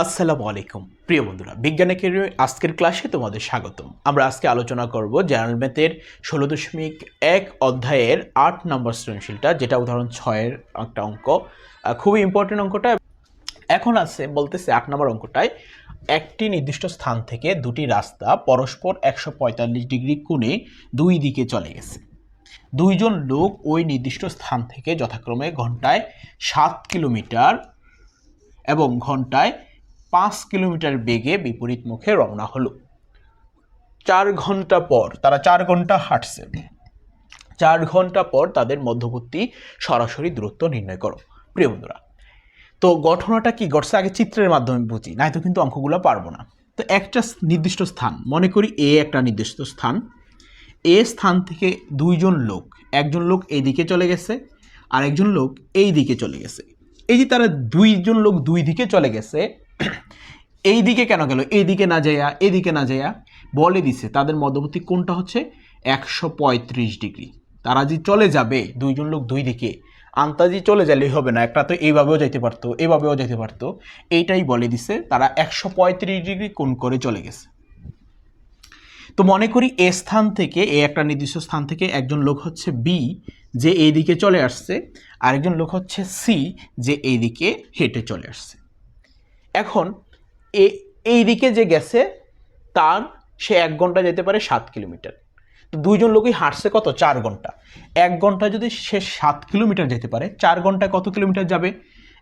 আসসালামু আলাইকুম। প্রিয় বন্ধুরা বিজ্ঞানের ক্যারিয়ার আজকের ক্লাসে তোমাদের স্বাগতম। আমরা আজকে আলোচনা করব জেনারেল ম্যাথের ষোলো দশমিক এক অধ্যায়ের আট নম্বর সৃজনশীলটা, যেটা উদাহরণ ছয়ের একটা অঙ্ক। খুবই ইম্পর্টেন্ট অঙ্কটা। এখন আছে, বলতেছে আট নম্বর অঙ্কটায়, একটি নির্দিষ্ট স্থান থেকে দুটি রাস্তা পরস্পর একশো পঁয়তাল্লিশ ডিগ্রি কোণে দুই দিকে চলে গেছে। দুইজন লোক ওই নির্দিষ্ট স্থান থেকে যথাক্রমে ঘন্টায় সাত কিলোমিটার এবং ঘন্টায় পাঁচ কিলোমিটার বেগে বিপরীত মুখে রওনা হলো। চার ঘণ্টা পর তারা চার ঘণ্টা হাঁটছে। চার ঘণ্টা পর তাদের মধ্যবর্তী সরাসরি দূরত্ব নির্ণয় করো, প্রিয় বন্ধুরা। তো ঘটনাটা কি ঘটছে আগে চিত্রের মাধ্যমে বুঝি নয়তো কিন্তু অঙ্কগুলো পারব না। তো একটা নির্দিষ্ট স্থান, মনে করি এ একটা নির্দিষ্ট স্থান। এ স্থান থেকে দুইজন লোক, একজন লোক এই দিকে চলে গেছে আর একজন লোক এই দিকে চলে গেছে। এই যে তারা দুইজন লোক দুই দিকে চলে গেছে এই দিকে কেন গেল? এই দিকে না যাইয়া, এদিকে না যাইয়া বলে দিছে, তাদের মধ্যবর্তী কোনটা হচ্ছে একশো পঁয়ত্রিশ ডিগ্রি। তারা যে চলে যাবে, দুইজন লোক দুই দিকে, আন্তাজি চলে গেলেই হবে না, একটা তো এইভাবেও যাইতে পারতো এভাবেও যাইতে পারতো, এইটাই বলে দিছে, তারা একশো পঁয়ত্রিশ ডিগ্রি কোন করে চলে গেছে। তো মনে করি এ স্থান থেকে, এ একটা নির্দিষ্ট স্থান থেকে একজন লোক হচ্ছে বি, যে এইদিকে চলে আসছে, আরেকজন লোক হচ্ছে সি, যে এইদিকে হেঁটে চলে আসছে। এখন এ এই দিকে যে গেছে, তার সে এক ঘণ্টা যেতে পারে সাত কিলোমিটার। তো দুইজন লোকই হাঁটছে কত? চার ঘণ্টা। এক ঘণ্টা যদি সে সাত কিলোমিটার যেতে পারে, চার ঘন্টায় কত কিলোমিটার যাবে?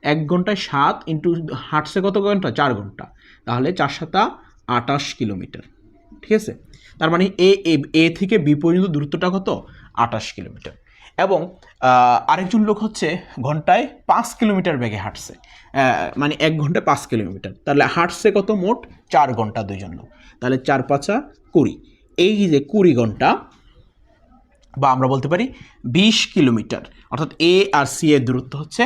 এক ঘন্টায় সাত ইন্টু হাঁটছে কত ঘণ্টা? চার ঘণ্টা। তাহলে চার সাতা আটাশ কিলোমিটার। ঠিক আছে? তার মানে এ, এ- এ থেকে বি পর্যন্ত দূরত্বটা কত? আটাশ কিলোমিটার। এবং আরেকজন লোক হচ্ছে ঘন্টায় পাঁচ কিলোমিটার বেগে হাঁটছে। মানে এক ঘন্টায় পাঁচ কিলোমিটার। তাহলে হাঁটছে কত মোট? চার ঘণ্টা দুইজন লোক। তাহলে চার পাঁচা কুড়ি। এই যে কুড়ি ঘণ্টা, বা আমরা বলতে পারি বিশ কিলোমিটার, অর্থাৎ এ আর সি এর দূরত্ব হচ্ছে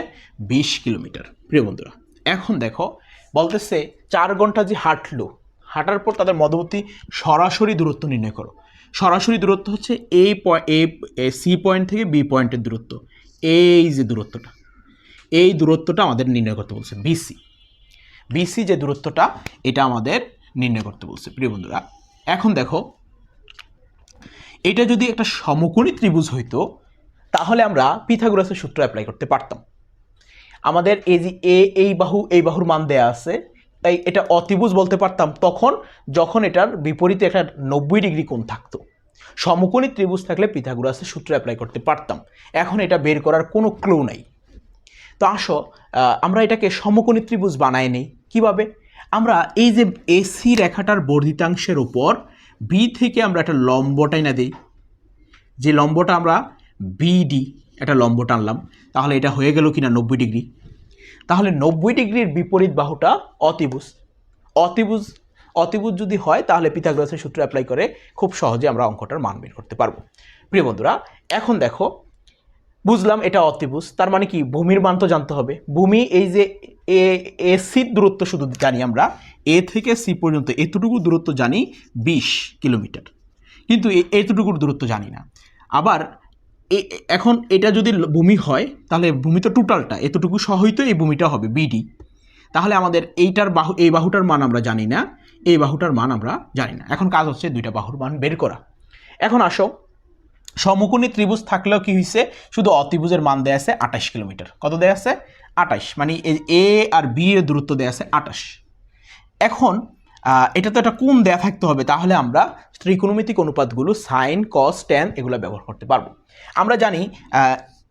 বিশ কিলোমিটার। প্রিয় বন্ধুরা, এখন দেখো, বলতেছে চার ঘণ্টা যে হাঁটলো, হাঁটার পর তাদের মধ্যবর্তী সরাসরি দূরত্ব নির্ণয় করো। সরাসরি দূরত্ব হচ্ছে এই এ সি পয়েন্ট থেকে বি পয়েন্টের দূরত্ব। এই যে দূরত্বটা, এই দূরত্বটা আমাদের নির্ণয় করতে বলছে বিসি বিসি যে দূরত্বটা, এটা আমাদের নির্ণয় করতে বলছে। প্রিয় বন্ধুরা, এখন দেখো, এটা যদি একটা সমকোণী ত্রিভুজ হইতো, তাহলে আমরা পিথাগোরাসের সূত্র অ্যাপ্লাই করতে পারতাম। আমাদের এই যে এ এই বাহু, এই বাহুর মান দেয়া আছে তাই এটা অতিভুজ বলতে পারতাম তখন যখন এটার বিপরীতে একটা নব্বই ডিগ্রি কোণ থাকতো। সমকোণী ত্রিভুজ থাকলে পিথাগোরাসের সূত্র অ্যাপ্লাই করতে পারতাম। এখন এটা বের করার কোনো ক্লু নাই। তো আসো আমরা এটাকে সমকোণী ত্রিভুজ বানাই নেই। কীভাবে? আমরা এই যে এসি রেখাটার বর্ধিতাংশের ওপর বি থেকে আমরা একটা লম্ব টাইনা দিই। যে লম্বটা আমরা বিডি একটা লম্ব টানলাম তাহলে এটা হয়ে গেল কিনা নব্বই ডিগ্রি। তাহলে নব্বই ডিগ্রির বিপরীত বাহুটা অতিভুজ। অতিভুজ অতিভুজ যদি হয়, তাহলে পিথাগোরাসের সূত্র অ্যাপ্লাই করে খুব সহজে আমরা অঙ্কটার মান বের করতে পারব। প্রিয় বন্ধুরা, এখন দেখো, বুঝলাম এটা অতিভুজ, তার মানে কি? ভূমির মান তো জানতে হবে। ভূমি এই যে এ এ সির দূরত্ব শুধু জানি আমরা, এ থেকে সি পর্যন্ত এতটুকু দূরত্ব জানি বিশ কিলোমিটার। কিন্তু এতটুকুর দূরত্ব জানি না। আবার এখন এটা যদি ভূমি হয়, তাহলে ভূমি তো টোটালটা এতটুকু সহই তো এই ভূমিটা হবে বিডি তাহলে আমাদের এইটার বাহু, এই বাহুটার মান আমরা জানি না, এই বাহুটার মান আমরা জানি না। এখন কাজ হচ্ছে দুইটা বাহুর মান বের করা। এখন আসো, সমকোণী ত্রিভুজ থাকলেও কি হয়েছে শুধু অতিভুজের মান দেয়া আছে আঠাশ কিলোমিটার। কত দেয়া আছে? আঠাশ। মানে এ আর বি এর দূরত্ব দেয়া আছে আঠাশ। এখন এটা তো একটা কোণ দেয়া থাকতে হবে, তাহলে আমরা ত্রিকোণমিতিক অনুপাতগুলো সাইন কস ট্যান এগুলো ব্যবহার করতে পারব। আমরা জানি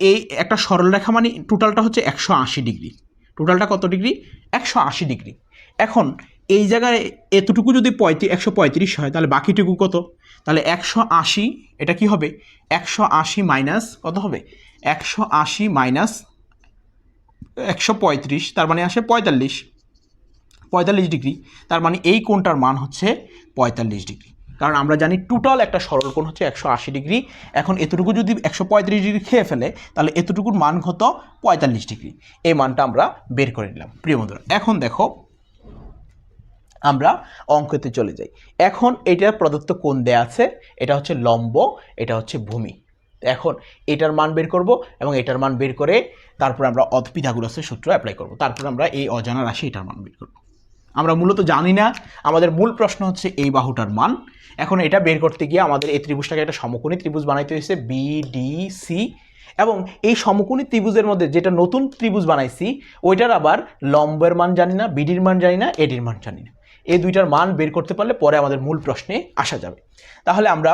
এই একটা সরলরেখা মানে টোটালটা হচ্ছে একশো আশি ডিগ্রি। টোটালটা কত ডিগ্রি? একশো আশি ডিগ্রি। এখন এই জায়গায় এতটুকু যদি পঁয়ত্রিশ একশো পঁয়ত্রিশ হয়, তাহলে বাকিটুকু কত? তাহলে একশো আশি, এটা কি হবে? একশো আশি মাইনাস কত হবে? একশো আশি মাইনাস একশো পঁয়ত্রিশ, তার মানে আসে পঁয়তাল্লিশ। পঁয়তাল্লিশ ডিগ্রি, তার মানে এই কোণটার মান হচ্ছে পঁয়তাল্লিশ ডিগ্রি। কারণ আমরা জানি টোটাল একটা সরল কোণ হচ্ছে একশো আশি ডিগ্রি। এখন এতটুকু যদি একশো পঁয়ত্রিশ ডিগ্রি খেয়ে ফেলে, তাহলে এতটুকুর মান কত পঁয়তাল্লিশ ডিগ্রি। এই মানটা আমরা বের করে নিলাম। প্রিয় বন্ধুরা, এখন দেখো আমরা অঙ্কতে চলে যাই। এখন এটা প্রদত্ত কোণ দেয়া আছে, এটা হচ্ছে লম্ব, এটা হচ্ছে ভূমি। এখন এটার মান বের করব এবং এটার মান বের করে তারপর আমরা পিথাগোরাসের সূত্র অ্যাপ্লাই করব। তারপর আমরা এই অজানা রাশি এটার মান বের করব। আমরা মূলত জানি না। আমাদের মূল প্রশ্ন হচ্ছে এই বাহুটার মান। এখন এটা বের করতে গিয়ে আমাদের এই ত্রিভুজটাকে একটা সমকোণী ত্রিভুজ বানাইতে হয়েছে বি ডি সি এবং এই সমকোণী ত্রিভুজের মধ্যে যেটা নতুন ত্রিভুজ বানাইছি, ওইটার আবার লম্বের মান জানি না বিডির মান জানি না এডির মান জানি না। এই দুইটার মান বের করতে পারলে পরে আমাদের মূল প্রশ্নে আসা যাবে। তাহলে আমরা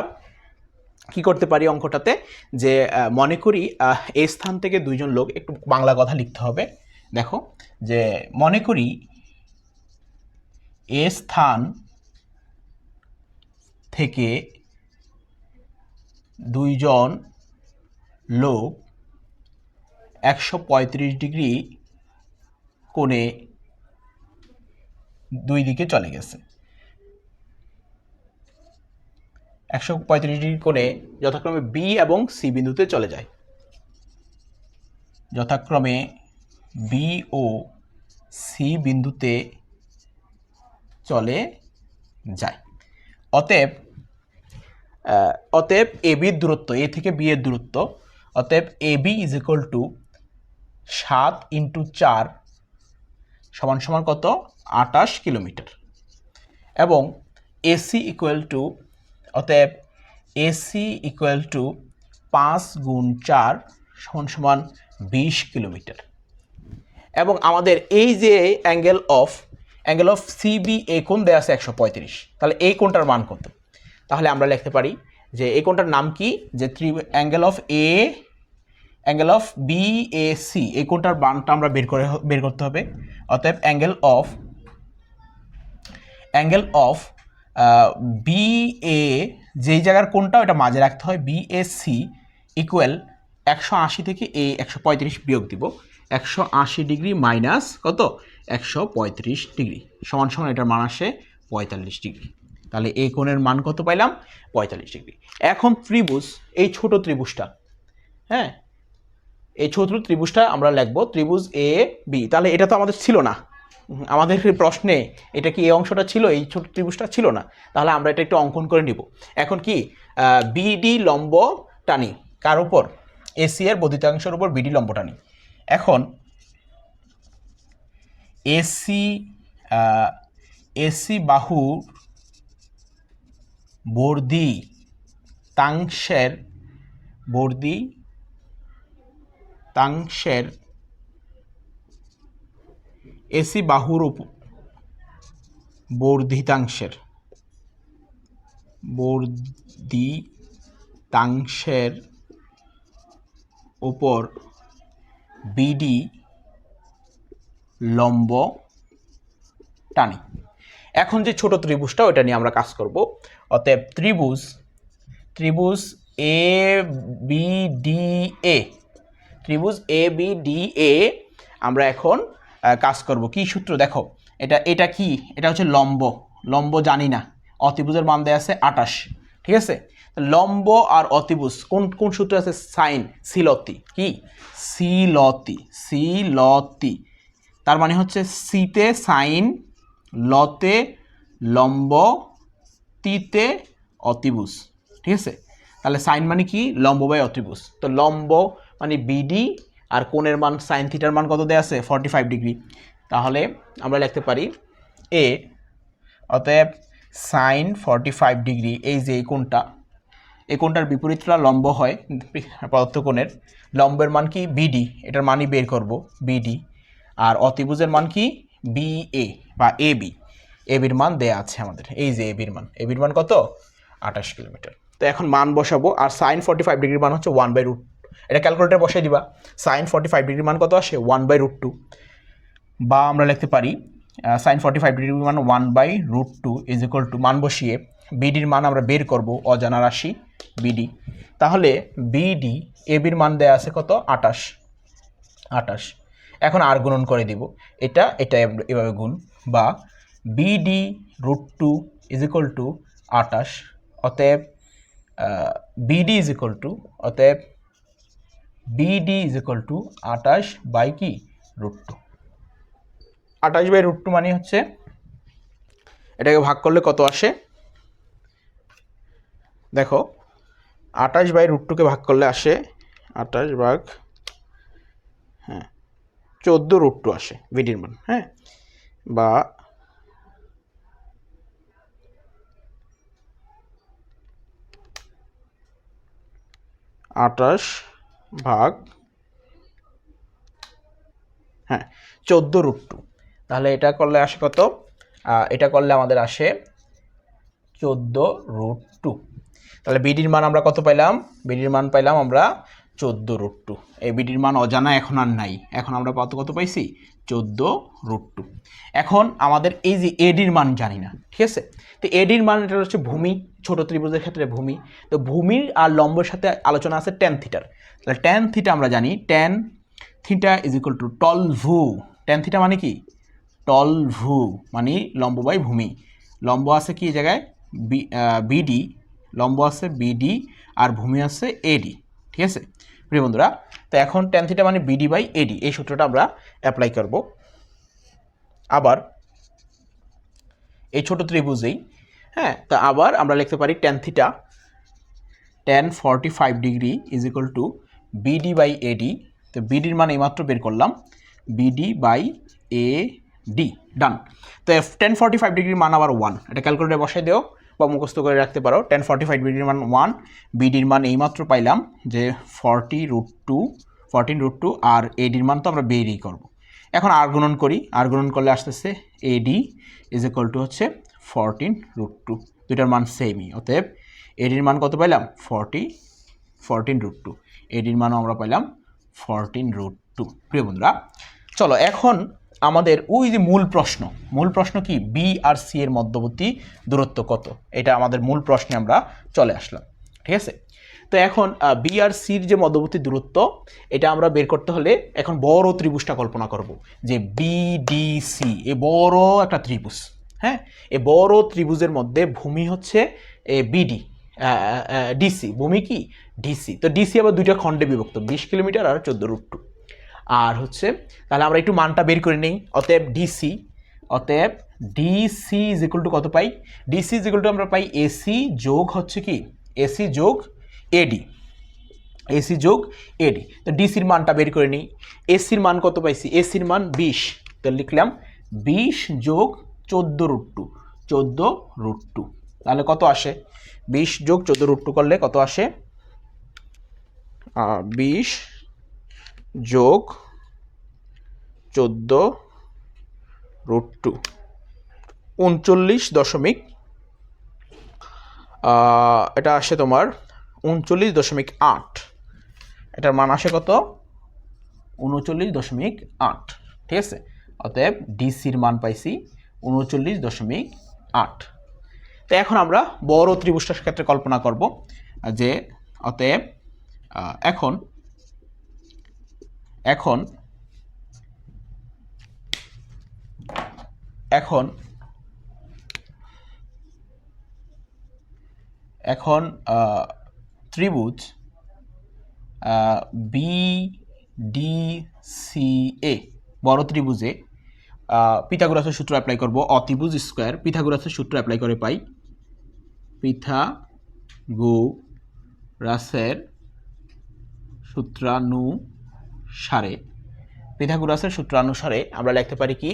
কি করতে পারি অঙ্কটাতে? যে মনে করি এই স্থান থেকে দুইজন লোক, একটু বাংলা কথা লিখতে হবে। দেখো, যে, মনে করি এ স্থান থেকে দুইজন লোক একশো পঁয়ত্রিশ ডিগ্রি কোণে দুই দিকে চলে গেছে। একশো পঁয়ত্রিশ ডিগ্রি কোণে যথাক্রমে বি এবং সি বিন্দুতে চলে যায়। যথাক্রমে বি ও সি বিন্দুতে চলে যায়। অতএব অতএব এ বির দূরত্ব, এ থেকে বি এর দূরত্ব, অতএব A B is equal to সাত ইন্টু চার সমান সমান কত? আটাশ কিলোমিটার। এবং এসি ইকুয়াল টু অতএব এসি ইকুয়াল টু পাঁচ গুণ চার সমান সমান বিশ কিলোমিটার। এবং আমাদের এই যে angle of angle of CB A কোণ দেওয়া আছে একশো পঁয়ত্রিশ। তাহলে এই কোণটার মান কত? তাহলে আমরা লিখতে পারি যে এই কোণটার নাম কি? যে ত্রি angle of A angle of B A C এই কোণটার মানটা আমরা বের করে বের করতে হবে। অতএব angle of angle of B A যেই জায়গার কোনটা ওটা মাঝে রাখতে হয় বি এ সি ইকুয়াল একশো আশি থেকে এ একশো পঁয়ত্রিশ বিয়োগ দিব। একশো আশি ডিগ্রি মাইনাস কত? একশো পঁয়ত্রিশ ডিগ্রি। সমান সমান এটার মান আসে পঁয়তাল্লিশ ডিগ্রি। তাহলে এই কোণের মান কত পাইলাম? পঁয়তাল্লিশ ডিগ্রি। এখন ত্রিভুজ, এই ছোট ত্রিভুজটা হ্যাঁ? এই ছোট ত্রিভুজটা আমরা লিখব ত্রিভুজ এ বি তাহলে এটা তো আমাদের ছিল না। আমাদের প্রশ্নে এটা কি এই অংশটা ছিল, এই ছোট ত্রিভুজটা ছিল না? তাহলে আমরা এটা একটু অঙ্কন করে নিব। এখন কি? বিডি লম্ব টানি। কার উপর? এসি এর বর্ধিতাংশের উপর বিডি লম্ব টানি। এখন এসি এসি বাহুর বর্দি তাংশের বর্দি তাংশের এসি বাহুর বর্ধিতাংশের বর্ধিতাংশের উপর বিডি লম্ব টানি। এখন যে ছোট ত্রিভুজটা ওটা নিয়ে আমরা কাজ করব। অতএব ত্রিভুজ ত্রিভুজ এ বি ডি এ ত্রিভুজ এ বি ডি এ আমরা এখন কাজ করব। কি সূত্র? দেখো, এটা এটা কি? এটা হচ্ছে লম্ব। লম্ব জানি না। অতিভুজের মান দেয়া আছে আটাশ। ঠিক আছে? লম্ব আর অতিভুজ, কোন কোন সূত্র আছে? সাইন সিলতি কি? সিলতি সিলতি তার মানে হচ্ছে সিতে সাইন, লতে লম্ব, তিতে অতিভুজ, ঠিক আছে? তাহলে সাইন মানে কি? লম্ব বাই অতিভুজ। তো লম্ব মানে বিডি আর কোণের মান সাইন থিটার মান কত দেওয়া আছে? Forty five degree. তাহলে আমরা লিখতে পারি এ, অতএব সাইন ফর্টি ফাইভ ডিগ্রি, এই যে এই কোণটা, এই কোণটার বিপরীতটা লম্ব হয়, পদার্থ কোণের। লম্বের মান কি? বিডি, এটার মানই বের করব, বিডি। আর অতিভুজের মান কি? বি এ বা এ বি এবির মান দেয়া আছে আমাদের। এই যে এবির মান। এবির মান কত? আঠাশ কিলোমিটার। তো এখন মান বসাবো। আর সাইন ফর্টি ফাইভ ডিগ্রির মান হচ্ছে ওয়ান বাই রুট এটা ক্যালকুলেটার বসাই দিবা। সাইন ফর্টি ফাইভ ডিগ্রির মান কত আসে? ওয়ান বাই রুট টু বা আমরা লিখতে পারি সাইন ফর্টি ফাইভ ডিগ্রির মান one by root two is equal to মান বসিয়ে বিডির মান আমরা বের করব অজানা রাশি বিডি তাহলে বিডি এবির মান দেয়া আছে কত? আটাশ আটাশ এখন আর গুণন করে দিব। এটা এটা এভাবে গুণ বা BD root two is equal to আটাশ অতএব বিডি ইজ ইকুয়াল টু অতএব বিডি ইজ ইকুয়াল টু আটাশ বাই কি? রুট টু আটাশ বাই রুট টু মানে হচ্ছে এটাকে ভাগ করলে কত আসে? দেখো আটাশ বাই রুট টুকে ভাগ করলে আসে আটাশ ভাগ চোদ্দ রুট টু আসে বিডির মান হ্যাঁ? বা আটাশ ভাগ হ্যাঁ চোদ্দ রুট টু তাহলে এটা করলে আসে কত? এটা করলে আমাদের আসে চোদ্দ রুট টু তাহলে বিডির মান আমরা কত পাইলাম? বিডির মান পাইলাম আমরা চোদ্দ রুট টু এই বিডির মান অজানা এখন আর নাই। এখন আমরা কত কত পাইছি? চোদ্দ রুট টু এখন আমাদের এই যে এডির মান জানি না, ঠিক আছে? তো এডির মান এটা হচ্ছে ভূমি, ছোট ত্রিভুজের ক্ষেত্রে ভূমি। তো ভূমির আর লম্বের সাথে আলোচনা আছে টেন থিটার তাহলে টেন থিটা আমরা জানি tan theta is equal to টল ভু। টেন থিটা মানে কি? টল ভু মানে লম্ব বাই ভূমি। লম্ব আছে কি জায়গায়? বি বিডি লম্ব আছে বিডি আর ভূমি আছে এডি ঠিক আছে? প্রিয় বন্ধুরা, তো এখন টেন থিটা মানে বিডি বাই এডি এই সূত্রটা আমরা অ্যাপ্লাই করব। আবার এই ছোট ত্রিভুজেই হ্যাঁ তা আবার আমরা লিখতে পারি tan theta tan forty five degree is equal to BD by AD তো বিডির মান এইমাত্র বের করলাম বিডি বাই এ ডি ডান তো টেন ফর্টি ফাইভ ডিগ্রির মান আবার ওয়ান এটা ক্যালকুলেটরে বসাই দেও। বা মুখস্থ করে রাখতে পারো। টেন ফর্টি ফাইভ ডিগ্রির মান ওয়ান বিডির মান এইমাত্র পাইলাম যে forty root two fourteen root two আর এডির মান তো আমরা বেরই করব। এখন আর গুণন করি। আর গুণন করলে আসতেছে এডি ইজ ইকুয়াল টু হচ্ছে ফরটিন রুট টু দুইটার মান সেমই অতএব এডির মান কত পাইলাম? ফর্টি ফরটিন রুট টু এডির মানও আমরা পাইলাম ফরটিন রুট টু প্রিয় বন্ধুরা, চলো এখন আমাদের, ওই যে মূল প্রশ্ন মূল প্রশ্ন কি? বি আর সি এর মধ্যবর্তী দূরত্ব কত? এটা আমাদের মূল প্রশ্নে আমরা চলে আসলাম, ঠিক আছে? তো এখন বি আর সির যে মধ্যবর্তী দূরত্ব, এটা আমরা বের করতে হলে এখন বড় ত্রিভুজটা কল্পনা করব, যে বিডিসি এ বড় একটা ত্রিভুজ হ্যাঁ? এ বড় ত্রিভুজের মধ্যে ভূমি হচ্ছে, এ বিডি ডিসি ভূমি কি? ডিসি তো ডিসি আবার দুইটা খণ্ডে বিভক্ত, বিশ কিলোমিটার আর চোদ্দ রুট টু। আর হচ্ছে, তাহলে আমরা একটু মানটা বের করে নিই। অতএব ডিসি অতএব ডিসি ইজ ইকুয়াল টু কত পাই? ডিসি ইজ ইকুয়াল টু আমরা পাই এসি যোগ হচ্ছে কি? এসি যোগ এডি এসি যোগ এডি তো ডিসির মানটা বের করে নিই। এসির মান কত পাইছি? এসির মান বিশ। তো লিখলাম বিশ যোগ চোদ্দ রুট টু চোদ্দ রুট টু তাহলে কত আসে? বিশ যোগ চোদ্দ রুট টু করলে কত আসে? বিশ যোগ চোদ্দ রুট টু। উনচল্লিশ দশমিক এটা আসে তোমার উনচল্লিশ দশমিক আট। এটার মান আসে কত? উনচল্লিশ দশমিক আট, ঠিক আছে? অতএব ডিসির মান পাইছি উনচল্লিশ দশমিক আট। তো এখন আমরা বড় ত্রিভুজটার ক্ষেত্রে কল্পনা করব যে, অতএব এখন এখন এখন এখন ত্রিভুজ বি ডি সি এ বড় ত্রিভুজে পিথাগোরাসের সূত্র অ্যাপ্লাই করব, অত্রিভুজ স্কোয়ার পিথাগোরাসের সূত্র অ্যাপ্লাই করে পাই পিথা গো রাসের সূত্রানুসারে পিথাগোরাসের সূত্রানুসারে আমরা লিখতে পারি কি?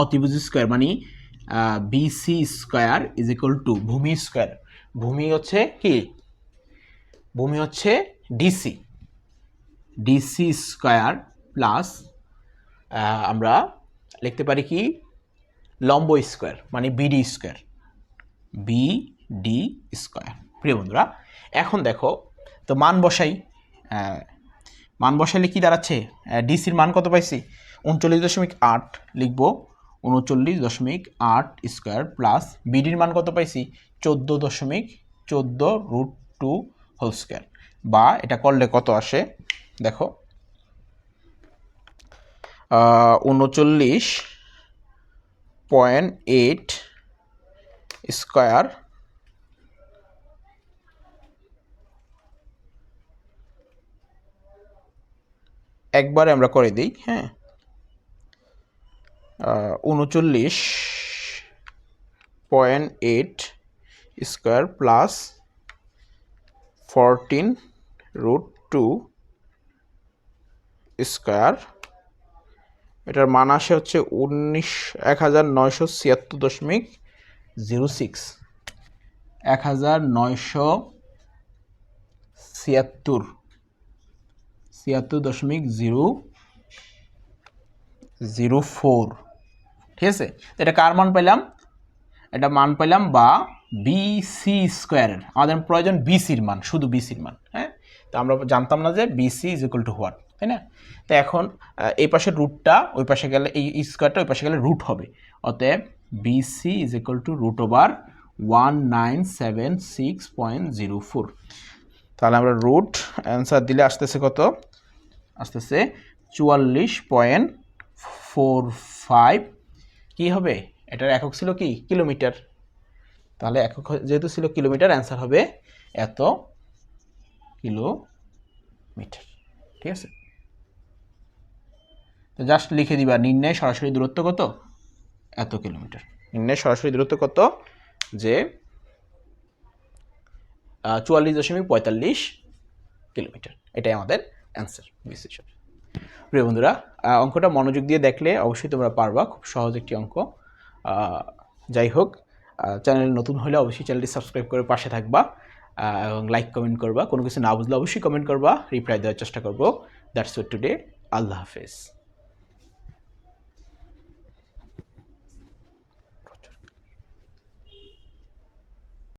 অত্রিভুজ স্কোয়ার মানে BC square is equal to ভূমি স্কোয়ার। ভূমি হচ্ছে কি? ভূমি হচ্ছে ডিসি ডিসি স্কোয়ার প্লাস আমরা লিখতে পারি কি? লম্ব স্কোয়ার মানে BD square. B D square. প্রিয় বন্ধুরা, এখন দেখো, তো মান বসাই মান বসাইলে কি দাঁড়াচ্ছে? ডিসির মান কত পাইছি? উনচল্লিশ দশমিক আট লিখব, উনচল্লিশ দশমিক আট স্কোয়ার প্লাস বিডির মান কত পাইছি? চোদ্দ দশমিক চোদ্দ রুট টু হোল স্কোয়ার বা এটা করলে কত আসে? দেখো। উনচল্লিশ পয়েন্ট এইট স্কোয়ার একবারে আমরা করে দিই হ্যাঁ। উনচল্লিশ point eight square plus fourteen root two square. এটার মান আসে হচ্ছে উনিশ, এক হাজার নয়শো ছিয়াত্তর দশমিক জিরো সিক্স। এক হাজার নয়শো ছিয়াত্তর। ছিয়াত্তর দশমিক জিরো জিরো ফোর। ঠিক আছে? এটা কার মান পেলাম এটা মান পেলাম বা বিসি স্কোয়ারের আমাদের প্রয়োজন বিসির মান, শুধু বিসির মান হ্যাঁ? তো আমরা জানতাম না যে BC is equal to what তাই না? তো এখন এই পাশের রুটটা ওই পাশে গেলে, এই স্কোয়ারটা ওই পাশে গেলে রুট হবে। অতএব BC is equal to root over one nine seven six point zero four তাহলে আমরা রুট অ্যান্সার দিলে আসতেছে কত? আসতেছে চুয়াল্লিশ পয়েন্ট ফোর ফাইভ। কী হবে? এটার একক ছিল কি? কিলোমিটার। তাহলে একক যেহেতু ছিল কিলোমিটার, অ্যান্সার হবে এত কিলোমিটার। ঠিক আছে? তো জাস্ট লিখে দিবা, নির্ণয় সরাসরি দূরত্ব কত? এত কিলোমিটার। নির্ণয় সরাসরি দূরত্ব কত? যে চুয়াল্লিশ দশমিক পঁয়তাল্লিশ কিলোমিটার। এটাই আমাদের অ্যান্সার বিশেষ প্রিয় বন্ধুরা অঙ্কটা মনোযোগ দিয়ে দেখলে অবশ্যই তোমরা পারবা, খুব সহজ একটি অঙ্ক। যাই হোক চ্যানেল নতুন হলে অবশ্যই চ্যানেলটি সাবস্ক্রাইব করে পাশে থাকবা এবং লাইক কমেন্ট করবা। কোনো কিছু না বুঝলে অবশ্যই কমেন্ট করবা রিপ্লাই দেওয়ার চেষ্টা করব। দ্যাটস ওট টুডে আল্লাহ হাফেজ।